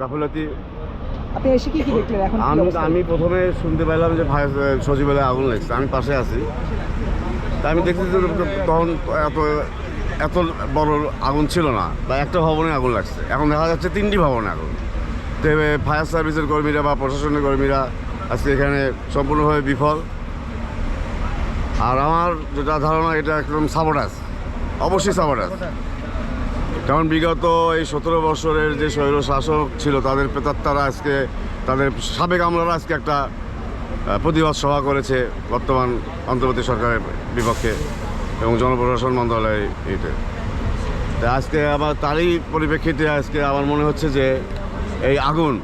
গাফিলতি। আপনি এসে কি কি দেখলেন? এখন আমি আমি প্রথমে শুনতে পেলাম যে ভাই সচিবালয়ে আগুন লাগছে। আমি পাশে আছি। তা আমি দেখছি যে তখন এত এত বড় আগুন ছিল না। বা একটা ভবনে আগুন লাগছে। এখন দেখা যাচ্ছে তিনটি ভবনে আগুন। তো ফায়ার সার্ভিসের কর্মীরা বা প্রশাসনের কর্মীরা আজকে এখানে সম্পূর্ণভাবে বিফল। আর আমার যেটা ধারণা এটা একদম সাবোটাস অবশ্যই সাবোটাস কারণ বিগত এই সতেরো বছরের যে স্বৈর শাসক ছিল, তাদের প্রেতাত্মারা আজকে, তাদের সাবেক আমলারা আজকে একটা প্রতিবাদ সভা করেছে বর্তমান অন্তর্বর্তী সরকারের বিপক্ষে এবং জনপ্রশাসন মন্ত্রণালয় এতে। তা আজকে আবার তারই পরিপ্রেক্ষিতে আজকে আমার মনে হচ্ছে যে এই আগুন,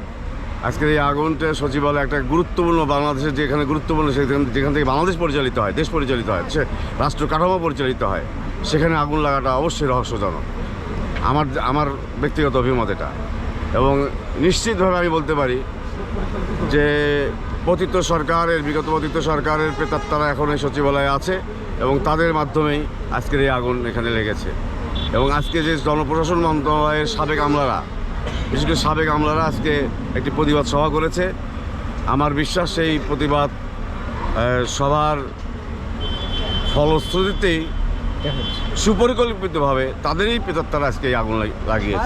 আজকের এই আগুনটা সচিবালয় একটা গুরুত্বপূর্ণ বাংলাদেশের যেখানে গুরুত্বপূর্ণ সেখান, যেখান থেকে বাংলাদেশ পরিচালিত হয়, দেশ পরিচালিত হয়, সে রাষ্ট্র কাঠামো পরিচালিত হয়, সেখানে আগুন লাগাটা অবশ্যই রহস্যজনক। আমার আমার ব্যক্তিগত অভিমত এটা। এবং নিশ্চিতভাবে আমি বলতে পারি যে পতিত সরকারের, বিগত পতিত সরকারের প্রেতাত্মারা এখন এই সচিবালয়ে আছে এবং তাদের মাধ্যমেই আজকের এই আগুন এখানে লেগেছে। এবং আজকে যে জনপ্রশাসন মন্ত্রণালয়ের সাবেক আমলারা, বিশেষ করে সাবেক আমলারা আজকে একটি প্রতিবাদ সভা করেছে। আমার বিশ্বাস সেই প্রতিবাদ সভার ফলশ্রুতিতেই সুপরিকল্পিতভাবে তাদেরই প্রেতাত্মারা আজকে এই আগুন লাগ- লাগিয়েছে।